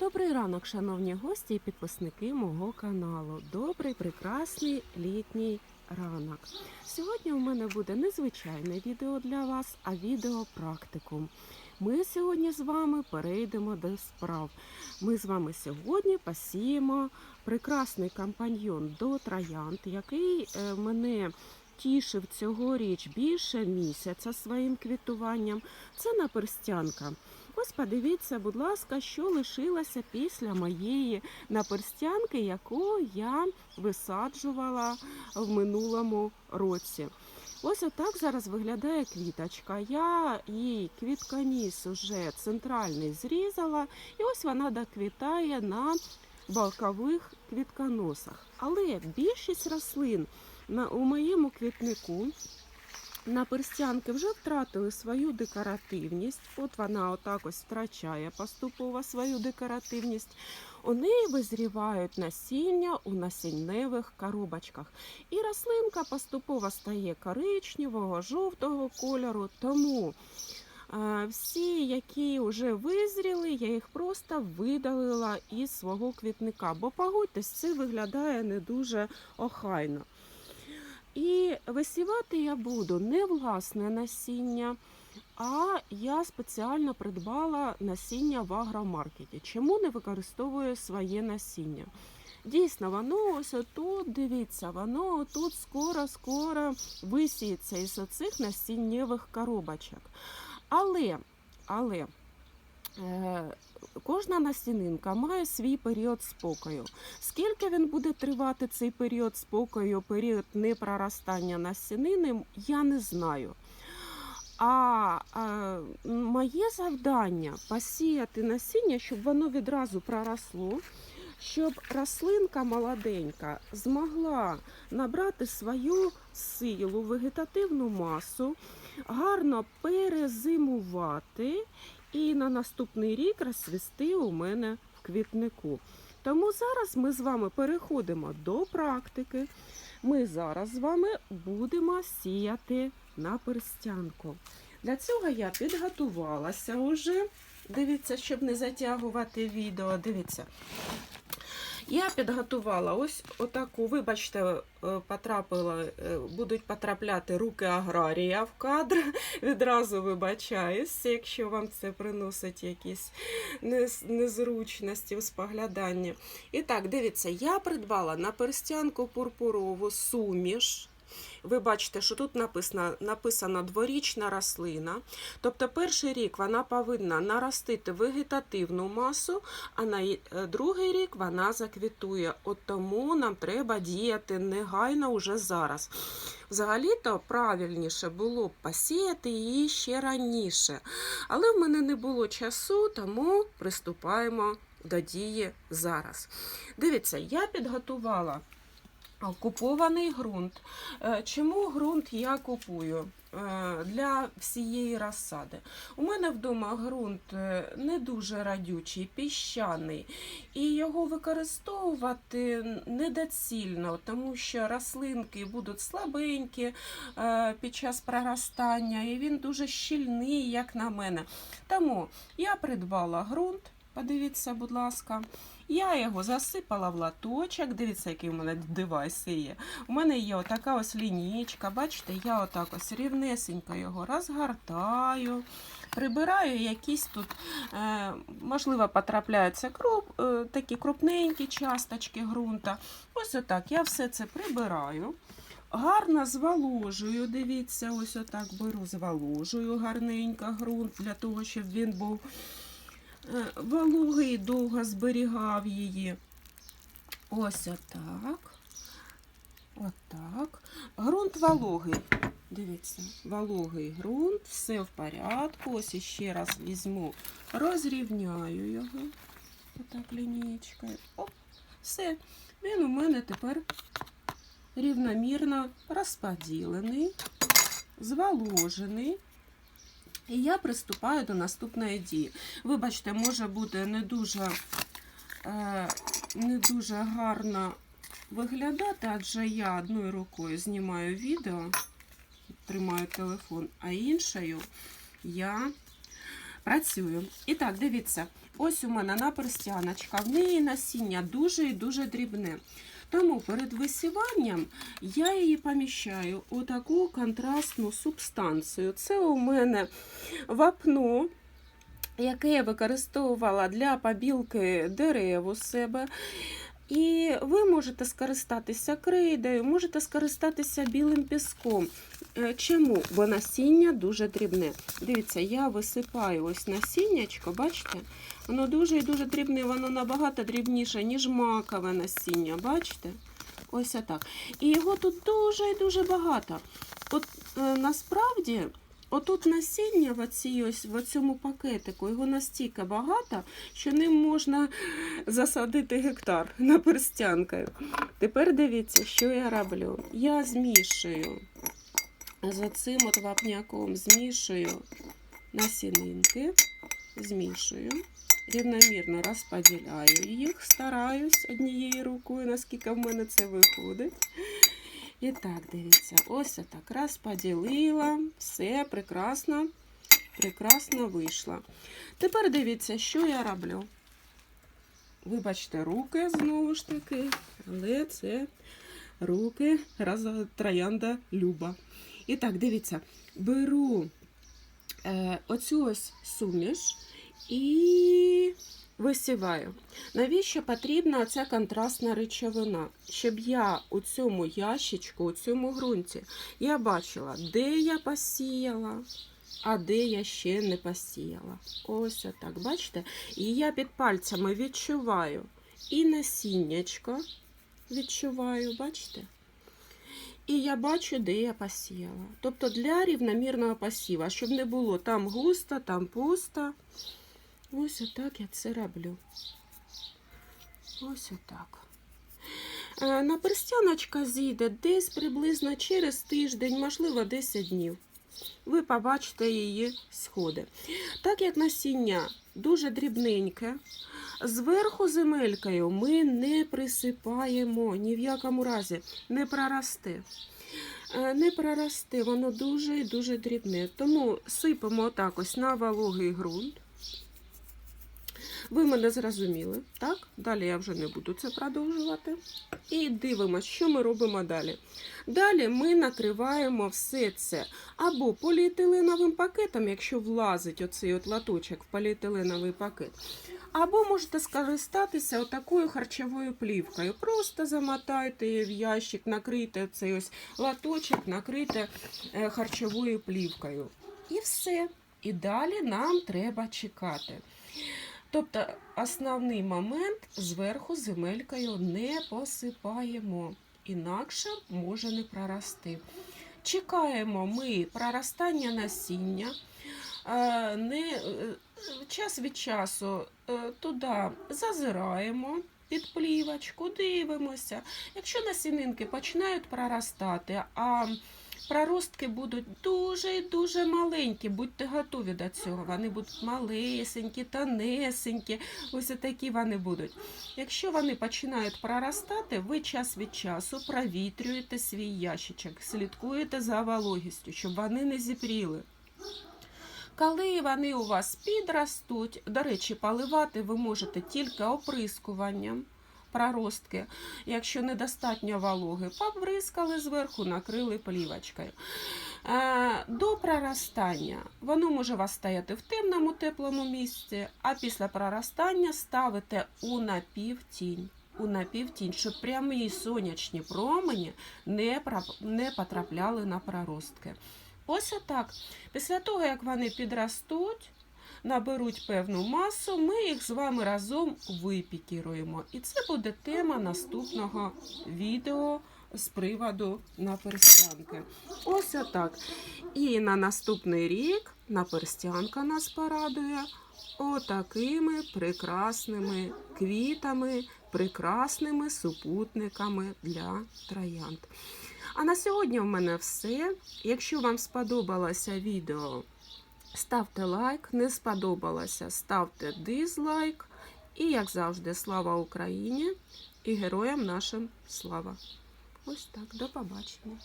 Добрий ранок, шановні гості і підписники мого каналу. Добрий, прекрасний літній ранок. Сьогодні у мене буде незвичайне відео для вас, а відео практикум. Ми сьогодні з вами перейдемо до справ. Ми з вами сьогодні посіємо прекрасний компаньйон до троянд, який е, мене тішив цьогоріч більше місяця своїм квітуванням. Це наперстянка. Ось подивіться, будь ласка, що лишилося після моєї наперстянки, яку я висаджувала в минулому році. Ось отак зараз виглядає квіточка. Я їй квітконіс уже центральний зрізала, і ось вона доквітає на бокових квітконосах. Але більшість рослин у моєму квітнику на перстянки вже втратили свою декоративність. От вона отак ось втрачає поступово свою декоративність. Неї визрівають насіння у насінневих коробочках. І рослинка поступово стає коричневого, жовтого кольору. Тому е, всі, які вже визріли, я їх просто видалила із свого квітника. Бо погодьтесь, це виглядає не дуже охайно. І висівати я буду не власне насіння, а я спеціально придбала насіння в агромаркеті. Чому не використовую своє насіння? Дійсно, воно ось отут, дивіться, воно тут скоро-скоро висіється із оцих насіннєвих коробочок. Але, але кожна насінинка має свій період спокою. Скільки він буде тривати цей період спокою, період непроростання насінини, я не знаю. А, а моє завдання посіяти насіння, щоб воно відразу проросло, щоб рослинка молоденька змогла набрати свою силу, вегетативну масу, гарно перезимувати і на наступний рік розсвісти у мене в квітнику. Тому зараз ми з вами переходимо до практики. Ми зараз з вами будемо сіяти на перстянку. Для цього я підготувалася вже. Дивіться, щоб не затягувати відео. Дивіться. Я підготувала ось отаку, вибачте, е, потрапила, е, будуть потрапляти руки аграрія в кадр. Відразу вибачаюсь, якщо вам це приносить якісь незручності у спогляданні. І так, дивіться, я придбала на перстянку пурпурову суміш. Ви бачите, що тут написано, написано дворічна рослина. Тобто перший рік вона повинна наростити вегетативну масу, а на е, другий рік вона заквітує. От тому нам треба діяти негайно уже зараз. Взагалі-то правильніше було б посіяти її ще раніше. Але в мене не було часу, тому приступаємо до дії зараз. Дивіться, я підготувала купований ґрунт. Е, Чому ґрунт я купую? Е, Для всієї розсади. У мене вдома ґрунт е, не дуже радючий, піщаний, і його використовувати недоцільно, тому що рослинки будуть слабенькі під час проростання, і він дуже щільний, як на мене. Тому я придбала ґрунт, подивіться, будь ласка. Я його засипала в латочок. Дивіться, який у мене девайс є. У мене є отака ось лінійка. Бачите, я отак ось рівнесенько його розгортаю. Прибираю якісь тут, е, можливо, потрапляються круп, е, такі крупненькі часточки ґрунта. Ось отак я все це прибираю. Гарно зволожую, дивіться, ось отак беру, зволожую гарненько ґрунт для того, щоб він був вологий, довго зберігав її. Ось отак. Отак. Ґрунт вологий. Дивіться, вологий ґрунт, все в порядку. Ось іще раз візьму, розрівняю його. Отак лінієчкою. Оп, все. Він у мене тепер рівномірно розподілений, зволожений. І я приступаю до наступної дії. Вибачте, може бути не дуже, е, не дуже гарно виглядати, адже я одною рукою знімаю відео, тримаю телефон, а іншою я працюю. І так, дивіться, ось у мене наперстяночка, в неї насіння дуже і дуже дрібне. Тому перед висіванням я її поміщаю у таку контрастну субстанцію. Це у мене вапно, яке я використовувала для побілки дерев у себе. І ви можете скористатися крейдою, можете скористатися білим піском. Е, Чому? Бо насіння дуже дрібне. Дивіться, я висипаю ось насіннячко, бачите? Воно дуже і дуже дрібне, воно набагато дрібніше, ніж макове насіння. Бачите? Ось отак. І його тут дуже і дуже багато. От е, насправді, отут насіння в, оцій ось, в цьому пакетику, його настільки багато, що ним можна засадити гектар наперстянкою. Тепер дивіться, що я роблю. Я змішую з цим от вапняком, змішую насінинки, змішую, рівномірно розподіляю їх, стараюсь однією рукою, наскільки в мене це виходить. І так, дивіться, ось так розподілила, все прекрасно, прекрасно вийшло. Тепер дивіться, що я роблю. Вибачте, руки знову ж таки, але це руки раза троянда Люба. І так, дивіться, беру е, оцю ось суміш і висіваю. Навіщо потрібна ця контрастна речовина? Щоб я у цьому ящичку, у цьому ґрунті, я бачила, де я посіяла, а де я ще не посіяла. Ось отак, бачите? І я під пальцями відчуваю і насіннячко відчуваю, бачите? І я бачу, де я посіяла. Тобто для рівномірного посіва, щоб не було там густо, там пусто. Ось отак я це роблю. Ось отак. Е, Наперстяночка зійде десь приблизно через тиждень, можливо, 10 днів. Ви побачите її сходи. Так як насіння дуже дрібненьке, зверху земелькою ми не присипаємо ні в якому разі, не проросте. Е, Не проросте, воно дуже і дуже дрібне. Тому сипемо отак ось на вологий ґрунт. Ви мене зрозуміли, так? Далі я вже не буду це продовжувати. І дивимося, що ми робимо далі. Далі ми накриваємо все це або поліетиленовим пакетом, якщо влазить оцей от латочок в поліетиленовий пакет. Або можете скористатися отакою харчовою плівкою. Просто замотайте її в ящик, накрийте цей ось латочок, накрийте е, харчовою плівкою. І все. І далі нам треба чекати. Тобто основний момент зверху земелькою не посипаємо, інакше може не прорости. Чекаємо ми проростання насіння. Е, Не, е, час від часу е, туди зазираємо під плівочку, дивимося. Якщо насінинки починають проростати, а проростки будуть дуже і дуже маленькі, будьте готові до цього. Вони будуть малесенькі, тонесенькі, ось такі вони будуть. Якщо вони починають проростати, ви час від часу провітрюєте свій ящичок, слідкуєте за вологістю, щоб вони не зіпріли. Коли вони у вас підростуть, до речі, поливати ви можете тільки оприскуванням проростки. Якщо недостатньо вологи, побризкали зверху, накрили плівочкою. Е, До проростання воно може вас стояти в темному теплому місці, а після проростання ставите у напівтінь. У напівтінь, щоб прямі сонячні промені не, не потрапляли на проростки. Ось отак. Після того, як вони підростуть, наберуть певну масу, ми їх з вами разом випікіруємо. І це буде тема наступного відео з приводу наперстянки. Ось отак. І на наступний рік наперстянка нас порадує отакими прекрасними квітами, прекрасними супутниками для троянд. А на сьогодні в мене все. Якщо вам сподобалося відео, ставте лайк. Не сподобалося, ставте дизлайк. І, як завжди, слава Україні і героям нашим слава. Ось так, до побачення.